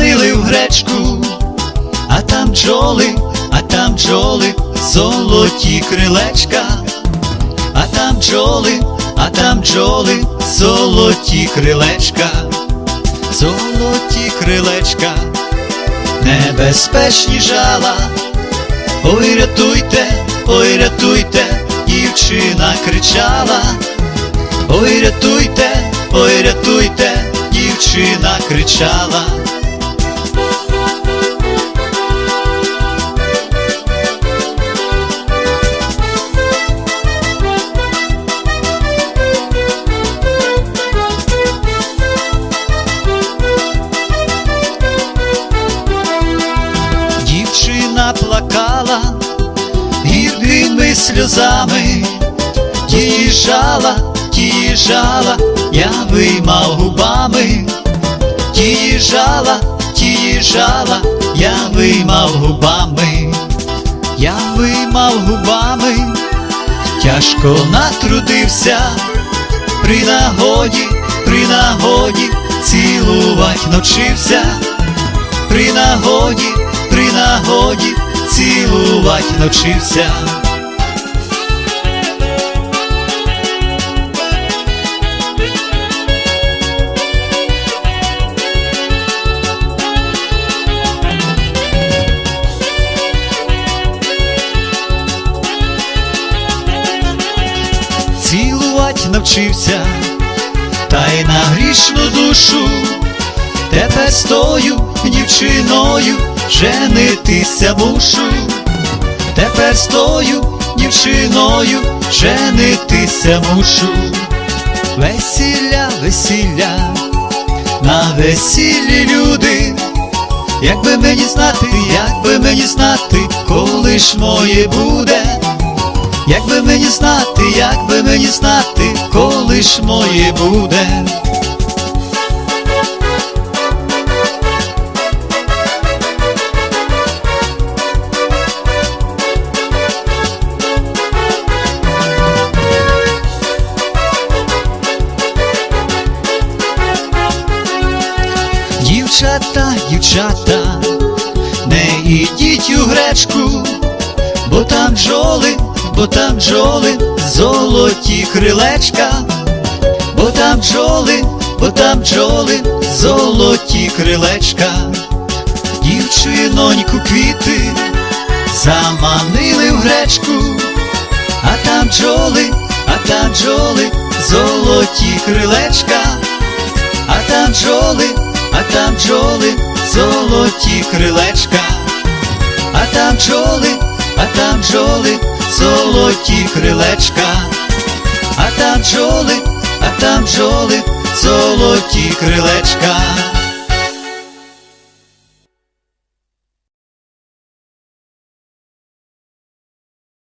заманили в гречку, а там бджоли, а там бджоли, золоті крилечка, а там бджоли, а там бджоли, золоті крилечка, золоті крилечка, небезпечні жала. Ой, рятуйте, ой, рятуйте, дівчина кричала. Ой, рятуйте, ой, рятуйте, дівчина кричала. Сльозами, тії жала, я виймав губами, тії жала, тії жала, я виймав губами, я виймав губами, тяжко натрудився, при нагоді, при нагоді, цілувать навчився, при нагоді, при нагоді, цілувать навчився. Цілувать навчився, та й на грішну душу, тепер з тою дівчиною женитися мушу, тепер з тою дівчиною женитися мушу, весілля, весілля, на весіллі люди. Якби мені знати, якби мені знати, коли ж моє буде. Мені знати, якби мені знати, коли ж моє буде. Дівчата, дівчата, не ідіть у гречку, бо там бджоли, бо там бджоли, золоті крилечка, бо там бджоли, бо там бджоли, золоті крилечка, дівчиноньку квіти заманили в гречку, а там бджоли, а там бджоли, золоті крилечка, а там бджоли, а там бджоли, золоті крилечка, а там бджоли, а там бджоли, золоті крилечка, а там бджоли, а там бджоли, золоті крилечка.